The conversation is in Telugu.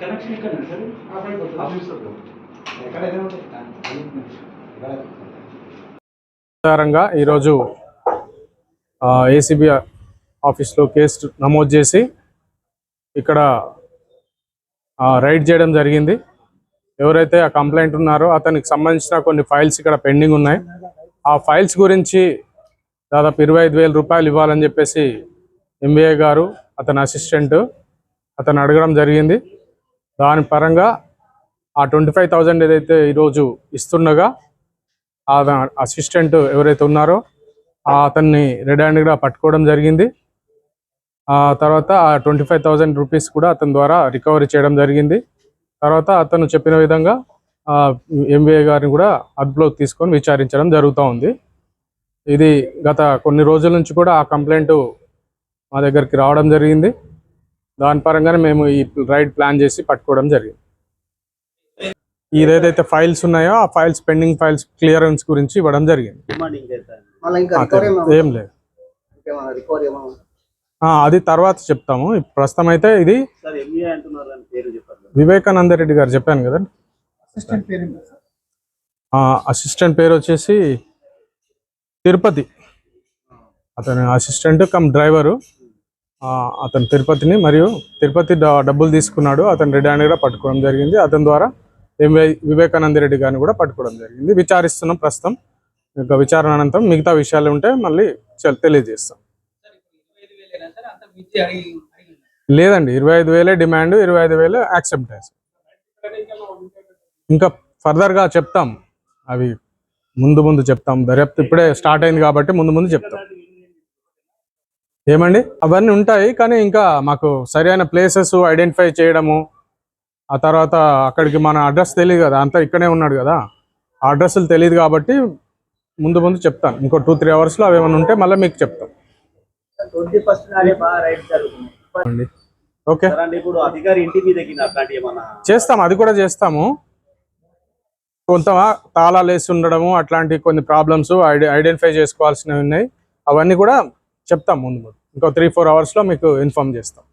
కనెక్షన్ ఇక్కడ సార్ ఆ సైడ్ పోతుంది. ఎక్కడైనా ఉంటాయి. ఎక్కడ ఆధారంగా ఈరోజు ఏసీబీ ఆఫీస్లో కేసు నమోదు చేసి ఇక్కడ ఆ, రైడ్ చేయడం జరిగింది ఎవరైతే ఆ కంప్లైంట్ ఉన్నారో అతనికి సంబంధించిన కొన్ని ఫైల్స్ ఇక్కడ పెండింగ్ ఉన్నాయి ఆ ఫైల్స్ గురించి దాదాపు ఇరవై ఐదు వేల రూపాయలు ఇవ్వాలని చెప్పేసి ఎంబీఏ గారు అతని అసిస్టెంట్ అతను అడగడం జరిగింది. దాని పరంగా ఆ ట్వంటీ ఫైవ్ థౌజండ్ ఏదైతే ఈరోజు ఇస్తుండగా ఆ అసిస్టెంట్ ఎవరైతే ఉన్నారో అతన్ని రెడ్ హ్యాండ్గా పట్టుకోవడం జరిగింది. ఆ తర్వాత ఆ ట్వంటీ ఫైవ్ థౌజండ్ రూపీస్ కూడా అతని ద్వారా రికవరీ చేయడం జరిగింది. తర్వాత అతను చెప్పిన విధంగా ఎంబీఏ గారిని కూడా అదుపులోకి తీసుకొని విచారించడం జరుగుతూ ఉంది. ఇది గత కొన్ని రోజుల నుంచి కూడా ఆ కంప్లైంట్ మా దగ్గరికి రావడం జరిగింది. దాని పరంగానే మేము ఈ రైడ్ ప్లాన్ చేసి పట్టుకోవడం జరిగింది. ఏదైతే ఫైల్స్ ఉన్నాయో ఆ ఫైల్స్ పెండింగ్ ఫైల్స్ క్లియరెన్స్ గురించి ఇవ్వడం జరిగింది. ఏం లేదు. అది తర్వాత చెప్తాము. ప్రస్తుతం అయితే ఇది వివేకానంద రెడ్డి గారు చెప్పాను కదా అసిస్టెంట్ పేరు అసిస్టెంట్ పేరు వచ్చేసి తిరుపతి. అతని అసిస్టెంట్ కమ్ డ్రైవరు. అతను తిరుపతిని మరియు తిరుపతి డబ్బులు తీసుకున్నాడు. అతను రెడ్డి అని కూడా పట్టుకోవడం జరిగింది. అతని ద్వారా ఎంవై వివేకానంద రెడ్డి గారిని కూడా పట్టుకోవడం జరిగింది. విచారిస్తున్నాం ప్రస్తుతం. ఇంకా విచారణ అనంతరం మిగతా విషయాలు ఉంటే మళ్ళీ తెలియజేస్తాం. లేదండి. ఇరవై ఐదు వేలే డిమాండ్ ఇరవై ఐదు వేలు యాక్సెప్ట్ చేస్తాం. ఇంకా ఫర్దర్గా చెప్తాం. అవి ముందు ముందు చెప్తాం. దర్యాప్తు ఇప్పుడే స్టార్ట్ అయింది కాబట్టి ముందు ముందు చెప్తాం. ఏమండి? అవన్నీ ఉంటాయి కానీ ఇంకా మాకు సరైన ప్లేసెస్ ఐడెంటిఫై చేయడము ఆ తర్వాత అక్కడికి మన అడ్రస్ తెలియదు కదా అంతా ఇక్కడే ఉన్నాడు కదా ఆ అడ్రస్లు తెలియదు కాబట్టి ముందు ముందు చెప్తాను. ఇంకో టూ త్రీ అవర్స్లో అవి ఏమైనా ఉంటే మళ్ళీ మీకు చెప్తాం. ఓకే. చేస్తాం అది కూడా చేస్తాము. కొంత తాళాలు వేసి ఉండడము అట్లాంటి కొన్ని ప్రాబ్లమ్స్ ఐడెంటిఫై చేసుకోవాల్సినవి ఉన్నాయి. అవన్నీ కూడా చెప్తాం ముందు ముందు. ఇంకో త్రీ ఫోర్ అవర్స్లో మీకు ఇన్ఫామ్ చేస్తాం.